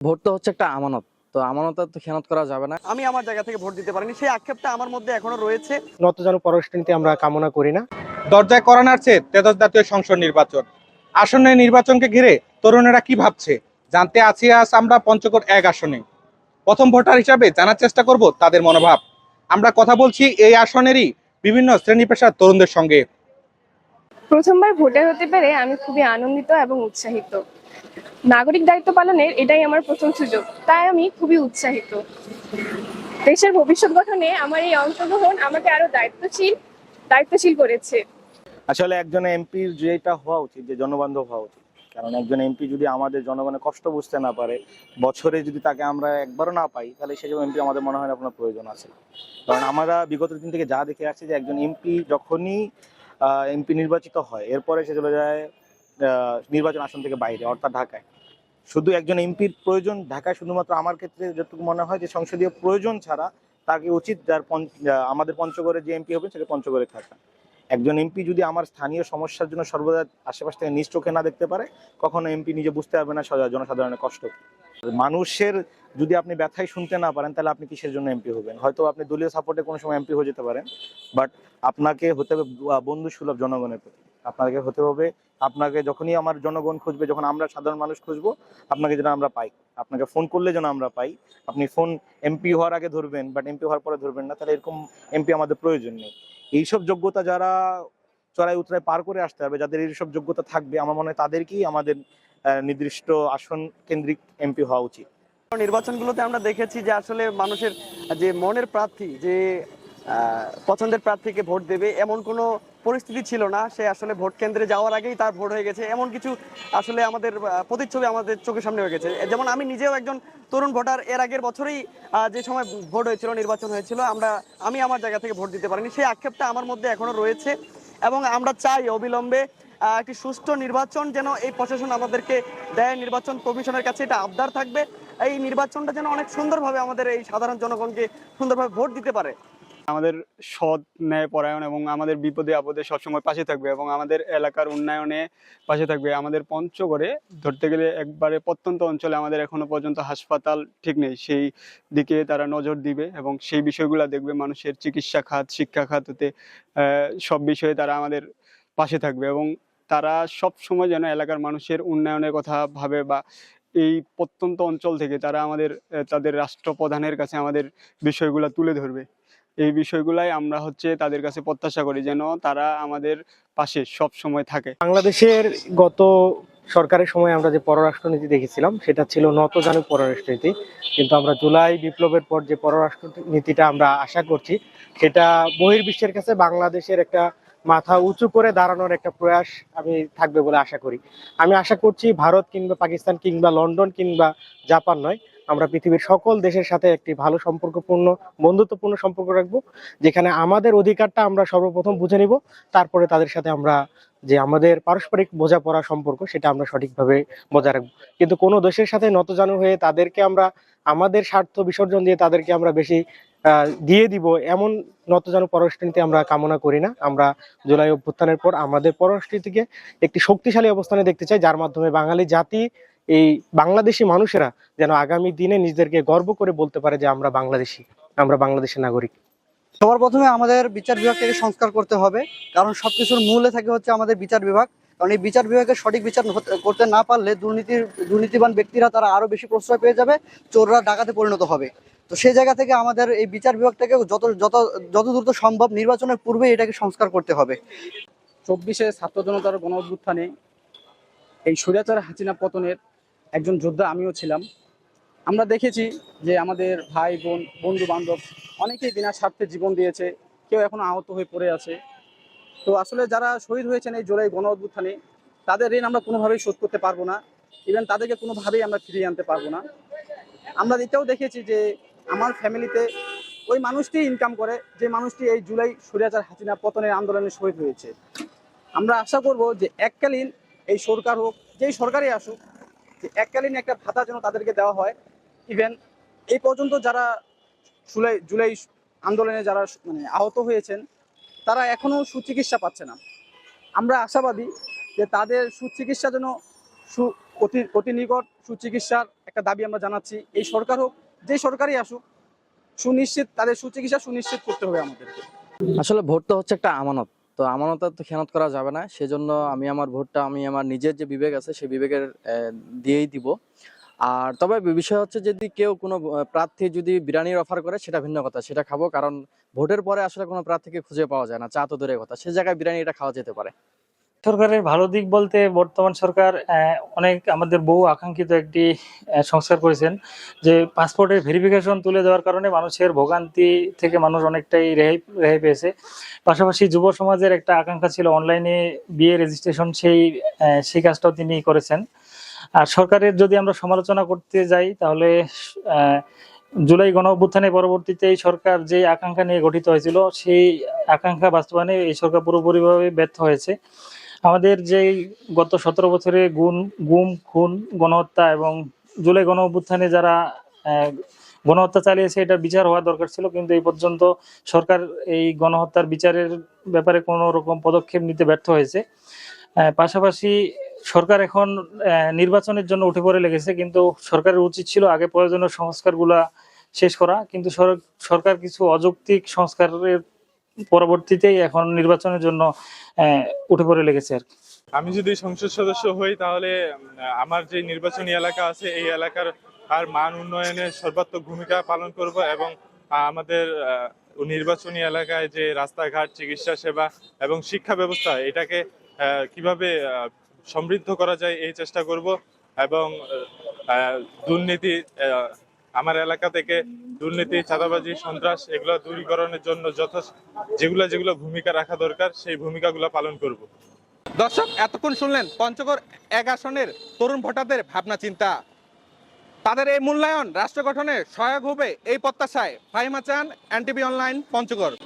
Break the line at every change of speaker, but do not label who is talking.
Vote তো হচ্ছে একটা আমানত। তো আমানতের তো খেয়ানত করা যাবে না।
আমি আমার জায়গা থেকে ভোট দিতে পারিনি। সেই আক্ষেপটা আমার মধ্যে এখনও রয়েছে।
নত যেন পররাষ্ট্রনীতি আমরা কামনা করি না।
দরজায় করা নাড়ছে তেদশ জাতীয় সংসদ নির্বাচন। আসন্ন নির্বাচনকে ঘিরে তরুণেরা কি ভাবছে? জানতে আছি আজ আমরা পঞ্চকোট এক আসনে। প্রথম ভোটার হিসাবে জানার চেষ্টা করব তাদের মনোভাব। আমরা কথা বলছি এই আসনেরই বিভিন্ন শ্রেণি পেশার তরুণদের সঙ্গে।
প্রথমবার ভোটার হতে পেরে আমি খুবই আনন্দিত এবং উৎসাহিত। নাগরিক দায়িত্ব পালনের এটাই আমার প্রথম সুযোগ, তাই আমি খুবই উৎসাহিত। দেশের ভবিষ্যৎ গঠনে আমার এই অংশগ্রহণ আমাকে আরও দায়িত্বশীল দায়িত্বশীল করেছে।
আসলে একজন এমপির যেটা হওয়া উচিত, যে জনবান্ধব হওয়া উচিত, কারণ একজন এমপি যদি আমাদের জনগণের কষ্ট বুঝতে না পারে, বছরে যদি তাকে আমরা একবারও না পাই, তাহলে সেসব এমপি আমাদের মনে হয় না কোনো প্রয়োজন আছে। কারণ আমরা বিগত দিন থেকে যা দেখে আসছি যে একজন এমপি যখনই এমপি নির্বাচিত হয়। এরপরে সে চলে যায় নির্বাচন আসন থেকে বাইরে, অর্থাৎ ঢাকায়। শুধু একজন এমপির প্রয়োজন ঢাকায়, শুধুমাত্র আমার ক্ষেত্রে যতটুকু মনে হয় যে সংসদীয় প্রয়োজন ছাড়া তাকে উচিত যার আমাদের পঞ্চগড়ে যে এমপি হবে সেটা পঞ্চগড়ে থাকা। একজন এমপি যদি আমার স্থানীয় সমস্যার জন্য সর্বদা আশেপাশ থেকে নিজ চোখে না দেখতে পারে, কখনো এমপি নিজে বুঝতে পারবে না জনসাধারণের কষ্ট। মানুষের যদি আপনি ব্যথাই শুনতে না পারেন, তাহলে আপনি কিসের জন্য এমপি হবেন? হয়তো আপনি দলীয় সাপোর্টে কোনো সময় এমপি হয়ে যেতে পারেন বাট আপনাকে হতে হবে বন্ধু সুলভ জনগণের প্রতি। আপনাকে হতে হবে, আপনাকে যখনই আমার জনগণ খুঁজবে, যখন আমরা সাধারণ মানুষ খুঁজবো, আপনাকে যেন আমরা পাই। আপনাকে ফোন করলে যেন আমরা পাই। আপনি ফোন এমপি হওয়ার আগে ধরবেন বাট এমপি হওয়ার পরে ধরবেন না, তাহলে এরকম এমপি আমাদের প্রয়োজন নেই। এইসব যোগ্যতা যারা চড়াই উতরাই পার করে আসতে হবে যাদের এইসব যোগ্যতা থাকবে, আমার মনে হয় তাদেরকেই আমাদের নির্দিষ্ট আসন কেন্দ্রিক এমপি হওয়া উচিত।
নির্বাচনগুলোতে আমরা দেখেছি যে আসলে মানুষের যে মনের প্রার্থী, যে পছন্দের প্রার্থীকে ভোট দেবে, এমন কোনো পরিস্থিতি ছিল না। সে আসলে ভোট কেন্দ্রে যাওয়ার আগেই তার ভোট হয়ে গেছে। এমন কিছু আসলে আমাদের প্রতিচ্ছবি আমাদের চোখের সামনে হয়ে গেছে। যেমন আমি নিজেও একজন তরুণ ভোটার। এর আগের বছরেই যে সময় ভোট হয়েছিল, নির্বাচন হয়েছিল, আমরা, আমি আমার জায়গা থেকে ভোট দিতে পারিনি। সেই আক্ষেপটা আমার মধ্যে এখনও রয়েছে। এবং আমরা চাই অবিলম্বে একটি সুষ্ঠু নির্বাচন যেন এই প্রশাসন আমাদেরকে দেয়। নির্বাচন কমিশনের কাছে এটা আবদার থাকবে। এই নির্বাচনটা যেন অনেক সুন্দরভাবে আমাদের এই সাধারণ জনগণকে সুন্দরভাবে ভোট দিতে পারে।
আমাদের সৎ ন্যায় পরায়ণ এবং আমাদের বিপদে আপদে সবসময় পাশে থাকবে এবং আমাদের এলাকার উন্নয়নে পাশে থাকবে। আমাদের পঞ্চগড়ে ধরতে গেলে একবারে প্রত্যন্ত অঞ্চলে আমাদের এখনও পর্যন্ত হাসপাতাল ঠিক নেই। সেই দিকে তারা নজর দিবে এবং সেই বিষয়গুলো দেখবে। মানুষের চিকিৎসা খাত, শিক্ষা খাত হতে সব বিষয়ে তারা আমাদের পাশে থাকবে এবং তারা সব সময় যেন এলাকার মানুষের উন্নয়নের কথা ভাবে বা এই প্রত্যন্ত অঞ্চল থেকে তারা আমাদের, তাদের রাষ্ট্রপ্রধানের কাছে আমাদের বিষয়গুলো তুলে ধরবে। এই বিষয়গুলাই আমরা হচ্ছে তাদের কাছে প্রত্যাশা করি যেন তারা আমাদের পাশে সব সময় থাকে।
বাংলাদেশের গত সরকারের সময় আমরা যে পররাষ্ট্রনীতি দেখেছিলাম, সেটা ছিল নতজানু পররাষ্ট্রনীতি। কিন্তু আমরা জুলাই বিপ্লবের পর যে পররাষ্ট্রনীতিটা আমরা আশা করছি, সেটা বহির্বিশ্বের কাছে বাংলাদেশের একটা মাথা উঁচু করে দাঁড়ানোর একটা প্রয়াস আমি থাকবে বলে আশা করি। আমি আশা করছি ভারত কিংবা পাকিস্তান কিংবা লন্ডন কিংবা জাপান নয়, আমরা পৃথিবীর সকল দেশের সাথে একটি ভালো সম্পর্কপূর্ণ, বন্ধুত্বপূর্ণ সম্পর্ক রাখব, যেখানে আমাদের অধিকারটা আমরা সর্বপ্রথম বুঝে নিব, তারপরে তাদের সাথে আমরা যে আমাদের পারস্পরিক বোঝাপড়া সম্পর্ক সেটা আমরা সঠিকভাবে বজায় রাখব। কিন্তু কোনো দেশের সাথে নতজানু হয়ে তাদেরকে আমরা, আমাদের স্বার্থ বিসর্জন দিয়ে তাদেরকে আমরা বেশি দিয়ে দিব এমন নতজানু পররাষ্ট্রনীতি আমরা কামনা করি না। আমরা জুলাই অভ্যুত্থানের পর আমাদের পররাষ্ট্রনীতিকে একটি শক্তিশালী অবস্থানে দেখতে চাই, যার মাধ্যমে বাঙালি জাতি, এই বাংলাদেশি মানুষেরা যেন আগামী দিনে নিজেদেরকে গর্ব করে বলতে পারে যে আমরা বাংলাদেশি, আমরা বাংলাদেশের নাগরিক।
সবার প্রথমে আমাদের বিচার বিভাগকে সংস্কার করতে হবে, কারণ সবকিছুর মূলে থাকে হচ্ছে আমাদের বিচার বিভাগ। কারণ এই বিচার বিভাগের সঠিক বিচার করতে না পারলে দুর্নীতির, দুর্নীতিবান ব্যক্তিরা তারা আরও বেশি প্রশ্রয় পেয়ে যাবে, চোররা ডাকাতে পরিণত হবে। তো সেই জায়গা থেকে আমাদের এই বিচার বিভাগটাকে যত যত যত দ্রুত সম্ভব নির্বাচনের পূর্বে এটাকে সংস্কার করতে হবে।
চব্বিশে ছাত্র জনতার গণ অভ্যুত্থানে এই স্বৈরাচার হাসিনা পতনের একজন যোদ্ধা আমিও ছিলাম। আমরা দেখেছি যে আমাদের ভাই, বোন, বন্ধু বান্ধব অনেকেই বিনা স্বার্থে জীবন দিয়েছে, কেউ এখনও আহত হয়ে পড়ে আছে। তো আসলে যারা শহীদ হয়েছেন এই জুলাই গণ অভ্যুত্থানে, তাদের ঋণ আমরা কোনোভাবেই শোধ করতে পারব না। ইভেন তাদেরকে কোনোভাবেই আমরা ফিরিয়ে আনতে পারব না। আমরা এটাও দেখেছি যে আমার ফ্যামিলিতে ওই মানুষটি ইনকাম করে, যে মানুষটি এই জুলাই স্বৈরাচার হাসিনা পতনের আন্দোলনে শহীদ হয়েছে। আমরা আশা করব যে এককালীন এই সরকার হোক, যেই সরকারই আসুক, যে এককালীন একটা ভাতা যেন তাদেরকে দেওয়া হয়। ইভেন এই পর্যন্ত যারা জুলাই জুলাই আন্দোলনে যারা মানে আহত হয়েছেন, তারা এখনও সুচিকিৎসা পাচ্ছে না। আমরা আশাবাদী যে তাদের সুচিকিৎসা যেন সু, অতি অতি নিকট সুচিকিৎসার একটা দাবি আমরা জানাচ্ছি। এই সরকার হোক যে সরকারই আসুক, সুনিশ্চিত, তাদের সুচিকিৎসা সুনিশ্চিত করতে হবে আমাদেরকে।
আসলে ভোট তো হচ্ছে একটা আমানত। তো আমানত তো খেয়ানত করা যাবে না। সেজন্য আমি আমার ভোটটা, আমি আমার নিজের যে বিবেক আছে, সেই বিবেকের দিয়েই দিব। আর তবে বিষয় হচ্ছে যদি কেউ কোনো প্রার্থী যদি বিরিয়ানির অফার করে, সেটা ভিন্ন কথা, সেটা খাব। কারণ ভোটের পরে আসলে কোনো প্রার্থীকে খুঁজে পাওয়া যায় না, চা তো দূরের কথা। সে জায়গায় বিরিয়ানি এটা খাওয়া যেতে পারে।
সরকারের ভালো দিক বলতে বর্তমান সরকার অনেক আমাদের বহু আকাঙ্ক্ষিত একটি সংস্কার করেছেন যে পাসপোর্টের ভেরিফিকেশন তুলে দেওয়ার কারণে মানুষের ভোগান্তি থেকে মানুষ অনেকটাই রেহাই রেহাই পেয়েছে। পাশাপাশি যুব সমাজের একটা আকাঙ্ক্ষা ছিল অনলাইনে বিয়ে রেজিস্ট্রেশন, সেই সেই কাজটাও তিনি করেছেন। আর সরকারের যদি আমরা সমালোচনা করতে যাই, তাহলে জুলাই গণ অভ্যুত্থানের পরবর্তীতে এই সরকার যে আকাঙ্ক্ষা নিয়ে গঠিত হয়েছিল, সেই আকাঙ্ক্ষা বাস্তবায়নে এই সরকার পুরোপুরিভাবে ব্যর্থ হয়েছে। আমাদের যে গত সতেরো বছরে গুম গুম, খুন, গণহত্যা এবং জুলাই গণ অভ্যুত্থানে যারা গণহত্যা চালিয়েছে এটার বিচার হওয়া দরকার ছিল। কিন্তু এই পর্যন্ত সরকার এই গণহত্যার বিচারের ব্যাপারে কোনো রকম পদক্ষেপ নিতে ব্যর্থ হয়েছে। পাশাপাশি সরকার এখন নির্বাচনের জন্য উঠে পড়ে লেগেছে। কিন্তু সরকারের উচিত ছিল আগে প্রয়োজনীয় সংস্কারগুলা শেষ করা। কিন্তু সরকার কিছু অযৌক্তিক সংস্কারের পরবর্তীতেই এখন নির্বাচনের জন্য উঠে পড়ে লেগেছে আর।
আমি যদি সংসদ সদস্য হই, তাহলে আমার যে নির্বাচনী এলাকা আছে, এই এলাকার আর মান উন্নয়নে সর্বাত্মক ভূমিকা পালন করব এবং আমাদের নির্বাচনী এলাকায় যে রাস্তাঘাট, চিকিৎসা সেবা এবং শিক্ষা ব্যবস্থা, এটাকে কীভাবে সমৃদ্ধ করা যায়, এই চেষ্টা করব এবং দুর্নীতি আমার এলাকা থেকে দুর্নীতি, চাঁদাবাজি, সন্ত্রাস এগুলো দূরীকরণের জন্য যথেষ্ট যেগুলো যেগুলো ভূমিকা রাখা দরকার, সেই ভূমিকাগুলো পালন করব।
দর্শক, এতক্ষণ শুনলেন পঞ্চগড় এক আসনের তরুণ ভোটারদের ভাবনা, চিন্তা। তাদের এই মূল্যায়ন রাষ্ট্র গঠনে সহায়ক হবে এই প্রত্যাশায়। ফাইমা চান, এনটিভি অনলাইন, পঞ্চগড়।